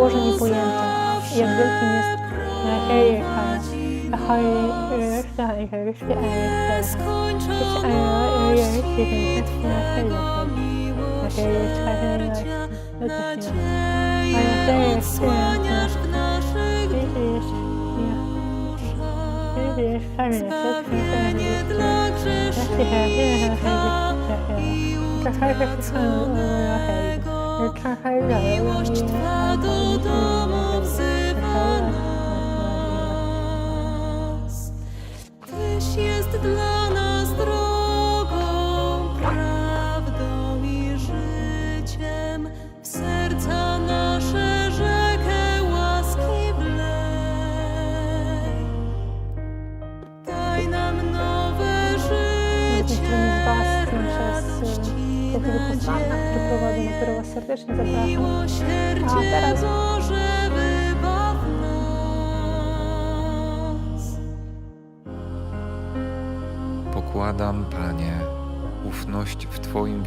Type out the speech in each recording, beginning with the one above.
Boże niepojęte, jak wielkim jest Hej, hej, prowadzi hej, nas. hej, hej, hej, hej, Nieskończoną Twego miłosierdzia, nadzieję odsłaniasz w naszych. Zbawienie dla grzesznika i utraconego. Miłość Twa do domu wzywa nas. Tyś jest dla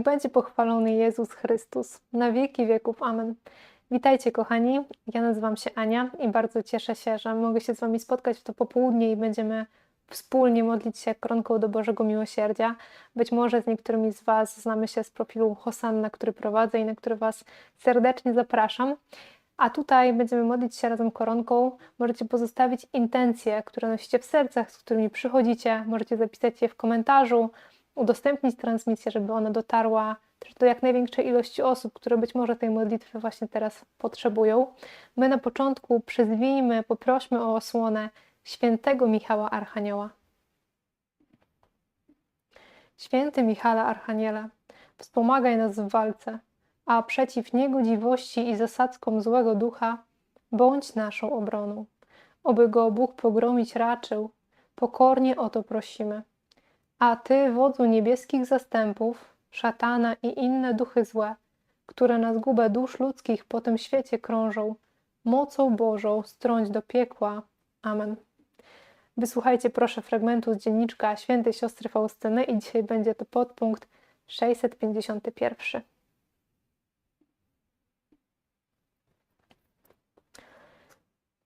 Niech będzie pochwalony Jezus Chrystus na wieki wieków. Amen. Witajcie, kochani. Ja nazywam się Ania i bardzo cieszę się, że mogę się z Wami spotkać w to popołudnie i będziemy wspólnie modlić się koronką do Bożego Miłosierdzia. Być może z niektórymi z Was znamy się z profilu Hosanna, który prowadzę i na który Was serdecznie zapraszam. A tutaj będziemy modlić się razem koronką. Możecie pozostawić intencje, które nosicie w sercach, z którymi przychodzicie. Możecie zapisać je w komentarzu, udostępnić transmisję, żeby ona dotarła do jak największej ilości osób, które być może tej modlitwy właśnie teraz potrzebują. My na początku przyzwijmy, poprośmy o osłonę świętego Michała Archanioła. Święty Michale Archaniele, wspomagaj nas w walce, a przeciw niegodziwości i zasadzkom złego ducha bądź naszą obroną. Oby go Bóg pogromić raczył, pokornie o to prosimy. A Ty, wodzu niebieskich zastępów, szatana i inne duchy złe, które na zgubę dusz ludzkich po tym świecie krążą, mocą Bożą strąć do piekła. Amen. Wysłuchajcie proszę fragmentu z dzienniczka świętej siostry Faustyny i dzisiaj będzie to podpunkt 651.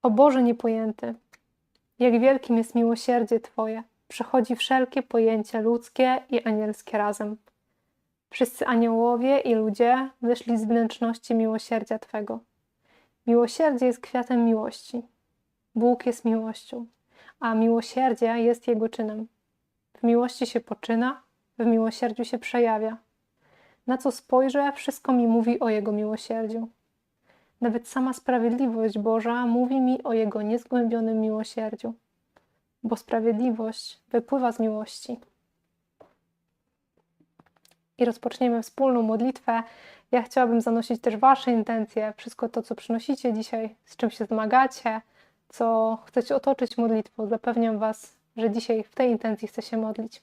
O Boże niepojęty, jak wielkim jest miłosierdzie Twoje, przechodzi wszelkie pojęcia ludzkie i anielskie razem. Wszyscy aniołowie i ludzie wyszli z wnętrzności miłosierdzia Twego. Miłosierdzie jest kwiatem miłości. Bóg jest miłością, a miłosierdzie jest Jego czynem. W miłości się poczyna, w miłosierdziu się przejawia. Na co spojrzę, wszystko mi mówi o Jego miłosierdziu. Nawet sama sprawiedliwość Boża mówi mi o Jego niezgłębionym miłosierdziu, bo sprawiedliwość wypływa z miłości. I rozpoczniemy wspólną modlitwę. Ja chciałabym zanosić też Wasze intencje, wszystko to, co przynosicie dzisiaj, z czym się zmagacie, co chcecie otoczyć modlitwą, zapewniam Was, że dzisiaj w tej intencji chcę się modlić.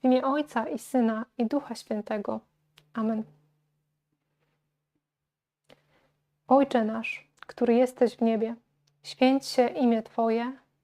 W imię Ojca i Syna i Ducha Świętego. Amen. Ojcze nasz, który jesteś w niebie, święć się imię Twoje,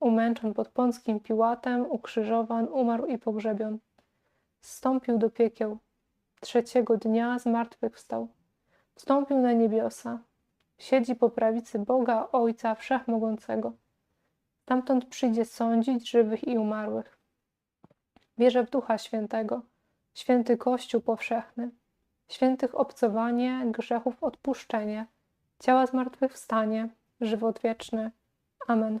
umęczon pod Pąckim Piłatem, ukrzyżowan, umarł i pogrzebion. Zstąpił do piekieł, trzeciego dnia zmartwychwstał. Wstąpił na niebiosa, siedzi po prawicy Boga Ojca Wszechmogącego. Tamtąd przyjdzie sądzić żywych i umarłych. Wierzę w Ducha Świętego, święty Kościół powszechny, świętych obcowanie, grzechów odpuszczenie, ciała zmartwychwstanie, żywot wieczny. Amen.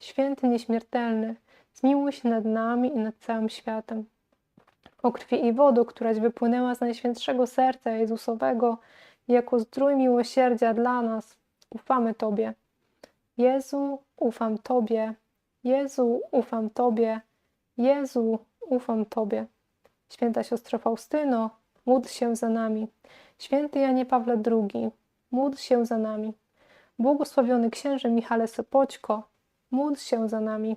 święty nieśmiertelny, zmiłuj się nad nami i nad całym światem. O krwi i wodu, któraś wypłynęła z Najświętszego Serca Jezusowego, jako zdrój miłosierdzia dla nas, ufamy Tobie. Jezu, ufam Tobie. Jezu, ufam Tobie. Jezu, ufam Tobie. Święta siostro Faustyno, módl się za nami. Święty Janie Pawle II, módl się za nami. Błogosławiony księże Michale Sopoćko, módl się za nami.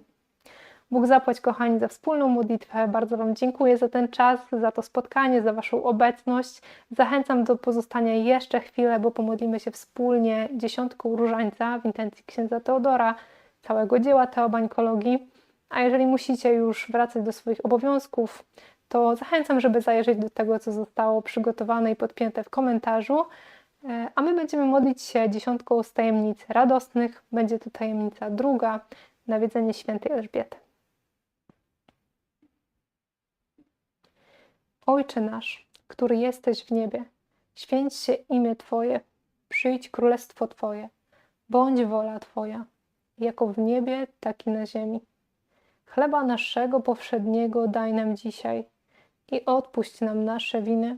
Bóg zapłać, kochani, za wspólną modlitwę. Bardzo Wam dziękuję za ten czas, za to spotkanie, za Waszą obecność. Zachęcam do pozostania jeszcze chwilę, bo pomodlimy się wspólnie dziesiątką różańca w intencji księdza Teodora, całego dzieła teobańkologii. A jeżeli musicie już wracać do swoich obowiązków, to zachęcam, żeby zajrzeć do tego, co zostało przygotowane i podpięte w komentarzu. E, A my będziemy modlić się dziesiątką z tajemnic radosnych. Będzie to tajemnica druga, nawiedzenie świętej Elżbiety. Ojcze nasz, który jesteś w niebie, święć się imię Twoje, przyjdź królestwo Twoje, bądź wola Twoja, jako w niebie, tak i na ziemi. Chleba naszego powszedniego daj nam dzisiaj i odpuść nam nasze winy,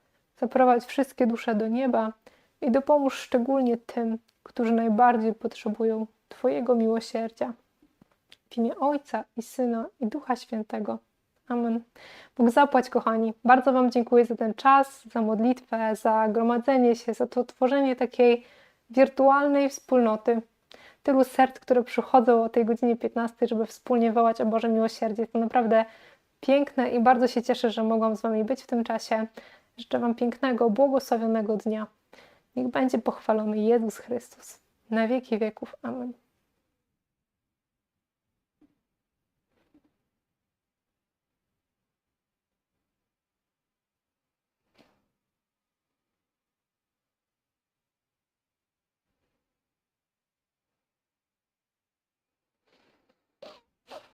zaprowadź wszystkie dusze do nieba i dopomóż szczególnie tym, którzy najbardziej potrzebują Twojego miłosierdzia. W imię Ojca i Syna i Ducha Świętego. Amen. Bóg zapłać, kochani. Bardzo Wam dziękuję za ten czas, za modlitwę, za gromadzenie się, za to tworzenie takiej wirtualnej wspólnoty. Tylu serc, które przychodzą o tej godzinie 15, żeby wspólnie wołać o Boże miłosierdzie. To naprawdę piękne i bardzo się cieszę, że mogłam z Wami być w tym czasie. Życzę Wam pięknego, błogosławionego dnia. Niech będzie pochwalony Jezus Chrystus. Na wieki wieków. Amen.